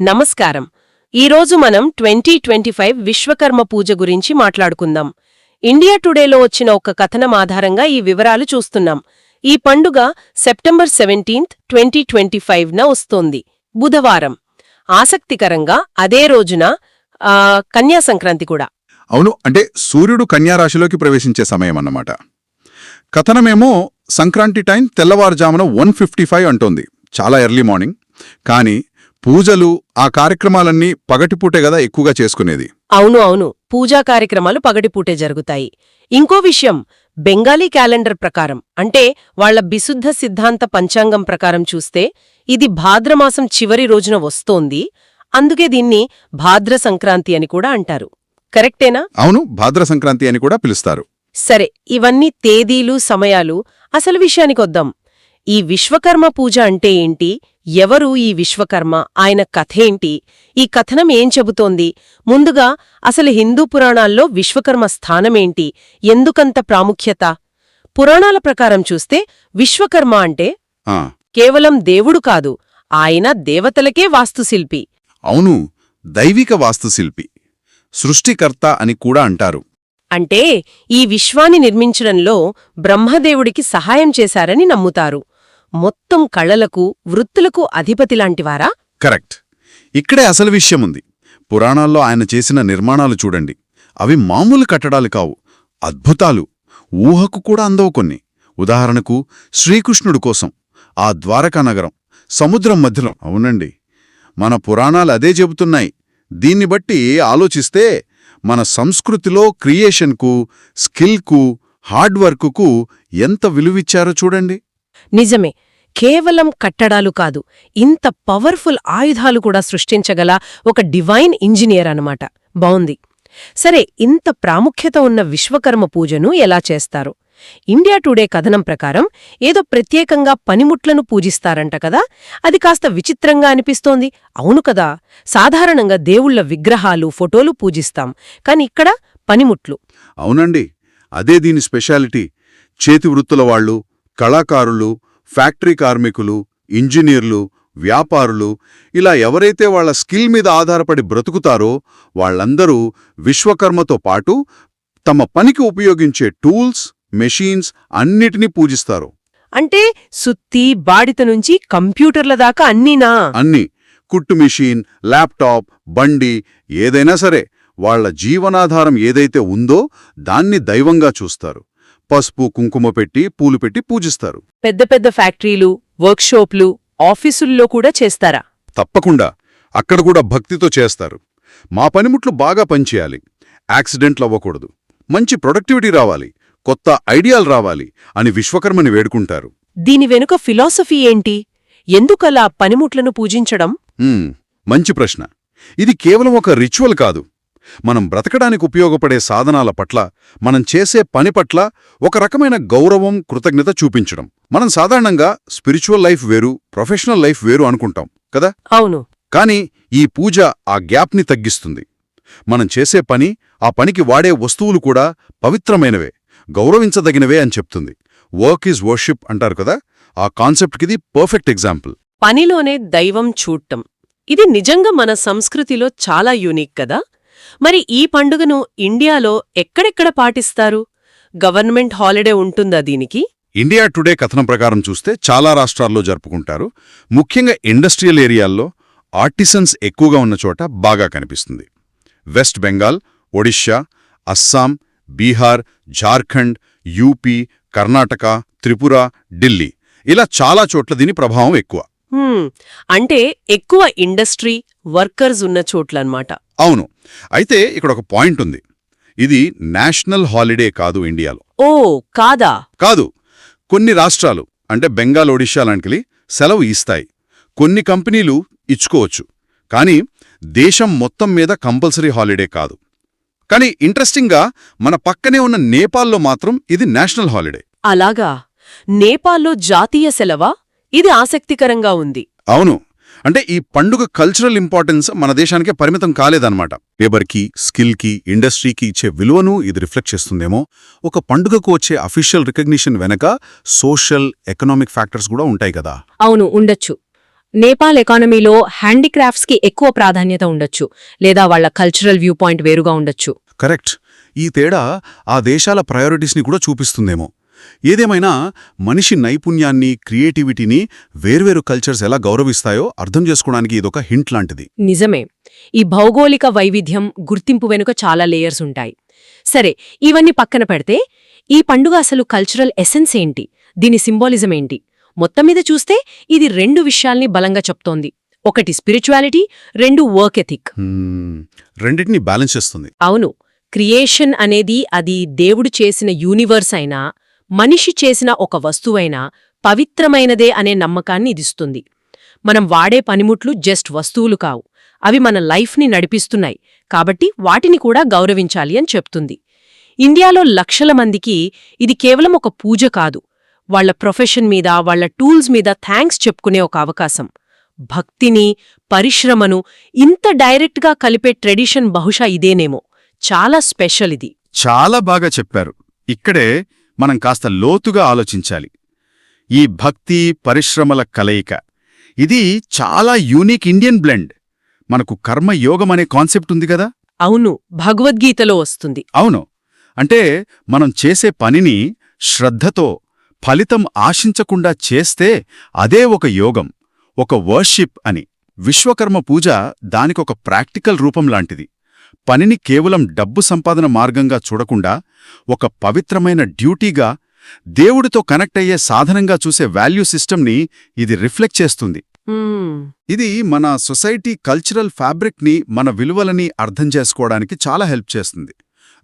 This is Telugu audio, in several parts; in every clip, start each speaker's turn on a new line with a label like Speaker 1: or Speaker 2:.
Speaker 1: నమస్కారం. ఈరోజు మనం twenty twenty five Vishwakarma Puja గురించి మాట్లాడుకుందాం. ఇండియా టుడేలో వచ్చిన ఒక కథనం ఆధారంగా ఈ వివరాలు చూస్తున్నాం. ఈ పండుగ సెప్టెంబర్ సెవెంటీన్త్ ట్వంటీ ట్వంటీ ఫైవ్న వస్తోంది. బుధవారం. ఆసక్తికరంగా అదే రోజున కన్యా సంక్రాంతి కూడా.
Speaker 2: అవును అంటే సూర్యుడు కన్యారాశిలోకి ప్రవేశించే సమయం అన్నమాట. కథనమేమో సంక్రాంతి టైం తెల్లవారుజామున వన్ ఫిఫ్టీ ఫైవ్ అంటోంది. చాలా ఎర్లీ మార్నింగ్. కానీ పూజలు ఆ కార్యక్రమాలన్నీ పగటిపూటే కదా ఎక్కువగా చేసుకునేది.
Speaker 1: అవును అవును. పూజా కార్యక్రమాలు పగటిపూటే జరుగుతాయి. ఇంకో విషయం బెంగాలీ క్యాలెండర్ ప్రకారం. అంటే వాళ్ళ బిశుద్ధ సిద్ధాంత పంచాంగం ప్రకారం చూస్తే ఇది భాద్రమాసం చివరి రోజున వస్తోంది. అందుకే దీన్ని భాద్ర సంక్రాంతి అని కూడా అంటారు. కరెక్టేనా?
Speaker 2: అవును భాద్ర సంక్రాంతి అని కూడా పిలుస్తారు.
Speaker 1: సరే ఇవన్నీ తేదీలు సమయాలు. అసలు విషయానికొద్దాం ఈ విశ్వకర్మ పూజ అంటే ఏంటి? ఎవరు ఈ విశ్వకర్మ? ఆయన కథేంటి? ఈ కథనం ఏం చెబుతోంది? ముందుగా అసలు హిందూ పురాణాల్లో విశ్వకర్మ స్థానమేంటి? ఎందుకంత ప్రాముఖ్యత? పురాణాల ప్రకారం చూస్తే విశ్వకర్మ అంటే కేవలం దేవుడు కాదు ఆయన దేవతలకే వాస్తుశిల్పి.
Speaker 2: అవును దైవిక వాస్తుశిల్పి సృష్టికర్త అని కూడా అంటారు.
Speaker 1: అంటే ఈ విశ్వాన్ని నిర్మించడంలో బ్రహ్మదేవుడికి సహాయం చేశారని నమ్ముతారు. మొత్తం కళలకు వృత్తులకు అధిపతిలాంటివారా
Speaker 2: కరెక్ట్. ఇక్కడే అసలు విషయం ఉంది పురాణాల్లో ఆయన చేసిన నిర్మాణాలు చూడండి. అవి మామూలు కట్టడాలు కావు. అద్భుతాలు. ఊహకు కూడా అందవు కొన్ని. ఉదాహరణకు శ్రీకృష్ణుడు కోసం ఆ ద్వారకా నగరం సముద్రం మధ్యలో. అవునండి. మన పురాణాలు అదే చెబుతున్నాయి. దీన్ని బట్టి ఆలోచిస్తే మన సంస్కృతిలో క్రియేషన్కు స్కిల్కు హార్డ్ వర్కుకు ఎంత విలువిచ్చారో చూడండి.
Speaker 1: నిజమే. కేవలం కట్టడాలు కాదు ఇంత పవర్ఫుల్ ఆయుధాలు కూడా సృష్టించగల ఒక డివైన్ ఇంజనీర్ అనమాట బావుంది. సరే ఇంత ప్రాముఖ్యత ఉన్న విశ్వకర్మ పూజను ఎలా చేస్తారు? ఇండియా టుడే కథనం ప్రకారం ఏదో ప్రత్యేకంగా పనిముట్లను పూజిస్తారంట కదా? అది కాస్త విచిత్రంగా అనిపిస్తోంది. అవును కదా సాధారణంగా దేవుళ్ళ విగ్రహాలు ఫోటోలు పూజిస్తాం. కాని ఇక్కడ పనిముట్లు.
Speaker 2: అవునండి అదే దీని స్పెషాలిటీ. చేతి వృత్తుల వాళ్ళు కళాకారులు ఫ్యాక్టరీ కార్మికులు ఇంజనీర్లు వ్యాపారులు ఇలా ఎవరైతే వాళ్ళ స్కిల్ మీద ఆధారపడి బ్రతుకుతారో వాళ్ళందరూ విశ్వకర్మతో పాటు తమ పనికి ఉపయోగించే టూల్స్ మెషీన్స్ అన్నిటినీ పూజిస్తారు.
Speaker 1: అంటే సుత్తి బాడిత నుంచి కంప్యూటర్ల దాకా అన్నీనా?
Speaker 2: అన్ని. కుట్టు మిషన్ ల్యాప్టాప్ బండి ఏదైనా సరే వాళ్ళ జీవనాధారం ఏదైతే ఉందో దాన్ని దైవంగా చూస్తారు. పసుపు కుంకుమ పెట్టి పూలు పెట్టి పూజిస్తారు.
Speaker 1: పెద్ద పెద్ద ఫ్యాక్టరీలు వర్క్షాప్లు ఆఫీసుల్లో కూడా చేస్తారా?
Speaker 2: తప్పకుండా. అక్కడ కూడా భక్తితో చేస్తారు. మా పనిముట్లు బాగా పనిచేయాలి. యాక్సిడెంట్లు అవ్వకూడదు. మంచి ప్రొడక్టివిటీ రావాలి. కొత్త ఐడియాలు రావాలి అని విశ్వకర్మని వేడుకుంటారు.
Speaker 1: దీని వెనుక ఫిలాసఫీ ఏంటి? ఎందుకలా పనిముట్లను పూజించడం?
Speaker 2: మంచి ప్రశ్న. ఇది కేవలం ఒక రిచువల్ కాదు. మనం బ్రతకడానికి ఉపయోగపడే సాధనాల పట్ల మనం చేసే పని పట్ల ఒక రకమైన గౌరవం కృతజ్ఞత చూపించడం. మనం సాధారణంగా స్పిరిచువల్ లైఫ్ వేరు ప్రొఫెషనల్ లైఫ్ వేరు అనుకుంటాం కదా?
Speaker 1: అవును.
Speaker 2: కానీ ఈ పూజ ఆ గ్యాప్ని తగ్గిస్తుంది. మనం చేసే పని ఆ పనికి వాడే వస్తువులు కూడా పవిత్రమైనవే గౌరవించదగినవే అని చెప్తుంది. వర్క్ ఈజ్ వర్షిప్ అంటారు కదా? ఆ కాన్సెప్ట్కిది పర్ఫెక్ట్ ఎగ్జాంపుల్
Speaker 1: పనిలోనే దైవం చూడటం. ఇది నిజంగా మన సంస్కృతిలో చాలా యూనిక్ కదా? మరి ఈ పండుగను ఇండియాలో ఎక్కడెక్కడ పాటిస్తారు? గవర్నమెంట్ హాలిడే ఉంటుందా దీనికి?
Speaker 2: ఇండియా టుడే కథనం ప్రకారం చూస్తే చాలా రాష్ట్రాల్లో జరుపుకుంటారు. ముఖ్యంగా ఇండస్ట్రియల్ ఏరియాల్లో ఆర్టిసన్స్ ఎక్కువగా ఉన్న చోట బాగా కనిపిస్తుంది. వెస్ట్ బెంగాల్ ఒడిషా అస్సాం బీహార్ జార్ఖండ్ యూపీ కర్ణాటక త్రిపుర ఢిల్లీ ఇలా చాలా చోట్ల దీని ప్రభావం ఎక్కువ.
Speaker 1: అంటే ఎక్కువ ఇండస్ట్రీ వర్కర్స్ ఉన్న చోట్లన్నమాట
Speaker 2: అవును. అయితే ఇక్కడ ఒక పాయింట్ ఉంది. ఇది నేషనల్ హాలిడే కాదు ఇండియాలో.
Speaker 1: ఓ కాదా?
Speaker 2: కాదు. కొన్ని రాష్ట్రాలు అంటే బెంగాల్ ఒడిషా లాంటివి సెలవు ఇస్తాయి. కొన్ని కంపెనీలు ఇచ్చుకోవచ్చు. కానీ దేశం మొత్తం మీద కంపల్సరీ హాలిడే కాదు. కానీ ఇంట్రెస్టింగ్గా మన పక్కనే ఉన్న నేపాల్లో మాత్రం ఇది నేషనల్ హాలిడే.
Speaker 1: అలాగా? నేపాల్లో జాతీయ సెలవా? ఇది ఆసక్తికరంగా ఉంది.
Speaker 2: అవును. అంటే ఈ పండుగ కల్చరల్ ఇంపార్టెన్స్ మన దేశానికే పరిమితం కాలేదన్నమాట. లేబర్కి స్కిల్కి ఇండస్ట్రీకి ఇచ్చే విలువను ఇది రిఫ్లెక్ట్ చేస్తుందేమో. ఒక పండుగకు వచ్చే అఫీషియల్ రికగ్నిషన్ వెనక సోషల్ ఎకనామిక్ ఫ్యాక్టర్స్ కూడా ఉంటాయి కదా.
Speaker 1: అవును ఉండొచ్చు.
Speaker 3: నేపాల్ ఎకానమీలో హ్యాండీక్రాఫ్ట్స్కి ఎక్కువ ప్రాధాన్యత ఉండొచ్చు. లేదా వాళ్ళ కల్చరల్ వ్యూ పాయింట్ వేరుగా ఉండొచ్చు.
Speaker 2: కరెక్ట్ ఈ తేడా ఆ దేశాల ప్రయారిటీస్ని కూడా చూపిస్తుందేమో. ఏదేమైనా మనిషి నైపుణ్యాన్ని క్రియేటివిటీని వేర్వేరు కల్చర్స్ ఎలా గౌరవిస్తాయో అర్థం చేసుకోవడానికి ఇదొక హింట్ లాంటిది.
Speaker 3: నిజమే. ఈ భౌగోళిక వైవిధ్యం గుర్తింపు వెనుక చాలా లేయర్స్ ఉంటాయి. సరే ఇవన్నీ పక్కన పెడితే ఈ పండుగ అసలు కల్చరల్ ఎసెన్స్ ఏంటి? దీని సింబాలిజం ఏంటి? మొత్తం మీద చూస్తే ఇది రెండు విషయాల్ని బలంగా చెప్తోంది. ఒకటి స్పిరిచువాలిటీ రెండు వర్క్ ఎథిక్.
Speaker 2: రెండింటిని బ్యాలెన్స్ చేస్తుంది.
Speaker 3: అవును. క్రియేషన్ అనేది అది దేవుడు చేసిన యూనివర్స్ అయినా మనిషి చేసిన ఒక వస్తువైనా పవిత్రమైనదే అనే నమ్మకాన్ని ఇదిస్తుంది. మనం వాడే పనిముట్లు జస్ట్ వస్తువులు కావు. అవి మన లైఫ్ని నడిపిస్తున్నాయి. కాబట్టి వాటిని కూడా గౌరవించాలి అని చెప్తుంది. ఇండియాలో లక్షల మందికి ఇది కేవలం ఒక పూజ కాదు. వాళ్ళ ప్రొఫెషన్ మీద వాళ్ళ టూల్స్ మీద థ్యాంక్స్ చెప్పుకునే ఒక అవకాశం. భక్తిని పరిశ్రమను ఇంత డైరెక్ట్గా కలిపే ట్రెడిషన్ బహుశా ఇదేనేమో. చాలా స్పెషల్ ఇది.
Speaker 2: చాలా బాగా చెప్పారు. ఇక్కడే మనం కాస్త లోతుగా ఆలోచించాలి. ఈ భక్తి పరిశ్రమల కలయిక ఇది చాలా యూనిక్ ఇండియన్ బ్లెండ్. మనకు కర్మయోగం అనే కాన్సెప్ట్ ఉంది కదా?
Speaker 3: అవును భగవద్గీతలో వస్తుంది.
Speaker 2: అవును. అంటే మనం చేసే పనిని శ్రద్ధతో ఫలితం ఆశించకుండా చేస్తే అదే ఒక యోగం ఒక వర్షిప్ అని. విశ్వకర్మ పూజ దానికొక ప్రాక్టికల్ రూపం లాంటిది. పనిని కేవలం డబ్బు సంపాదన మార్గంగా చూడకుండా ఒక పవిత్రమైన డ్యూటీగా దేవుడితో కనెక్ట్ అయ్యే సాధనంగా చూసే వాల్యూ సిస్టమ్ని ఇది రిఫ్లెక్ట్ చేస్తుంది. ఇది మన సొసైటీ కల్చరల్ ఫ్యాబ్రిక్ని మన విలువలని అర్థం చేసుకోవడానికి చాలా హెల్ప్ చేస్తుంది.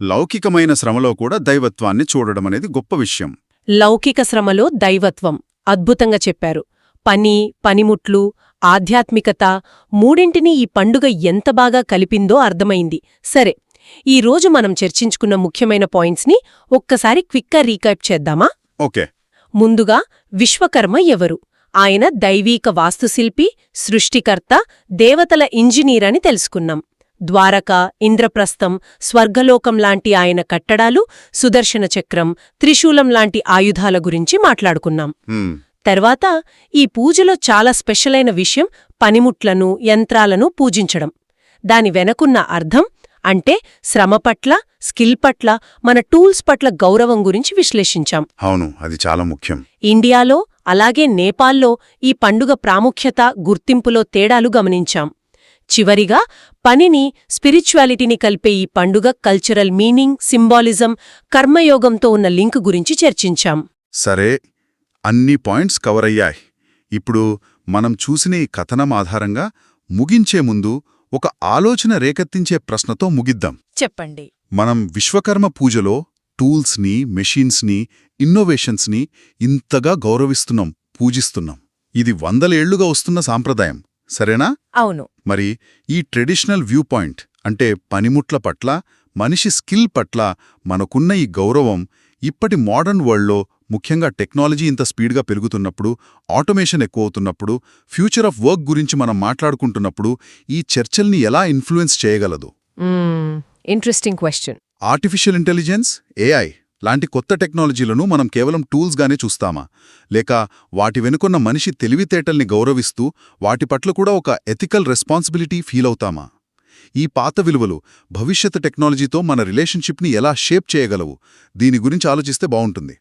Speaker 2: లౌకికమైన శ్రమలో కూడా దైవత్వాన్ని చూడడం అనేది గొప్ప విషయం.
Speaker 1: లౌకిక శ్రమలో దైవత్వం అద్భుతంగా చెప్పారు. పని పనిముట్లు ఆధ్యాత్మికత మూడింటినీ ఈ పండుగ ఎంత బాగా కలిపిందో అర్థమైంది. సరే ఈ రోజు మనం చర్చించుకున్న ముఖ్యమైన పాయింట్స్ని ఒక్కసారి క్విక్గా రీకైప్ చేద్దామా?
Speaker 2: ఓకే.
Speaker 1: ముందుగా విశ్వకర్మ ఎవరు? ఆయన దైవీక వాస్తుశిల్పి సృష్టికర్త దేవతల ఇంజనీర్ అని తెలుసుకున్నాం. ద్వారక ఇంద్రప్రస్థం స్వర్గలోకం లాంటి ఆయన కట్టడాలు సుదర్శన చక్రం త్రిశూలం లాంటి ఆయుధాల గురించి మాట్లాడుకున్నాం. తర్వాత ఈ పూజలో చాలా స్పెషలైన విషయం పనిముట్లను యంత్రాలను పూజించడం. దాని వెనకున్న అర్థం అంటే శ్రమ పట్ల స్కిల్ పట్ల మన టూల్స్ పట్ల గౌరవం గురించి విశ్లేషించాం.
Speaker 2: అవును అది చాలా ముఖ్యం.
Speaker 1: ఇండియాలో అలాగే నేపాల్లో ఈ పండుగ ప్రాముఖ్యత గుర్తింపులో తేడాలు గమనించాం. చివరిగా పనిని స్పిరిచువాలిటీని కలిపే ఈ పండుగ కల్చరల్ మీనింగ్ సింబాలిజం కర్మయోగంతో ఉన్న లింక్ గురించి చర్చించాం.
Speaker 2: సరే అన్ని పాయింట్స్ కవర్ అయ్యాయి. ఇప్పుడు మనం చూసిన ఈ కథనం ఆధారంగా ముగించే ముందు ఒక ఆలోచన రేకెత్తించే ప్రశ్నతో ముగిద్దాం.
Speaker 1: చెప్పండి.
Speaker 2: మనం విశ్వకర్మ పూజలో టూల్స్ని మెషిన్స్ని ఇన్నోవేషన్స్ని ఇంతగా గౌరవిస్తున్నాం పూజిస్తున్నాం. ఇది వందలేళ్ళుగా వస్తున్న సాంప్రదాయం. సరేనా?
Speaker 1: అవును.
Speaker 2: మరి ఈ ట్రెడిషనల్ వ్యూ పాయింట్ అంటే పనిముట్ల పట్ల మనిషి స్కిల్ పట్ల మనకున్న ఈ గౌరవం ఇప్పటి మోడర్న్ వరల్డ్లో ముఖ్యంగా టెక్నాలజీ ఇంత స్పీడ్గా పెరుగుతున్నప్పుడు ఆటోమేషన్ ఎక్కువవుతున్నప్పుడు ఫ్యూచర్ ఆఫ్ వర్క్ గురించి మనం మాట్లాడుకుంటున్నప్పుడు ఈ చర్చల్ని ఎలా ఇన్ఫ్లుయెన్స్ చేయగలదు?
Speaker 1: Interesting question.
Speaker 2: Artificial intelligence AI లాంటి కొత్త టెక్నాలజీలను మనం కేవలం టూల్స్గానే చూస్తామా? లేక వాటి వెనుకున్న మనిషి తెలివితేటల్ని గౌరవిస్తూ వాటి పట్ల కూడా ఒక ఎథికల్ రెస్పాన్సిబిలిటీ ఫీల్ అవుతామా ఈ పాత విలువలు భవిష్యత్ టెక్నాలజీతో మన రిలేషన్షిప్ని ఎలా షేప్ చేయగలవు? దీని గురించి ఆలోచిస్తే బావుంటుంది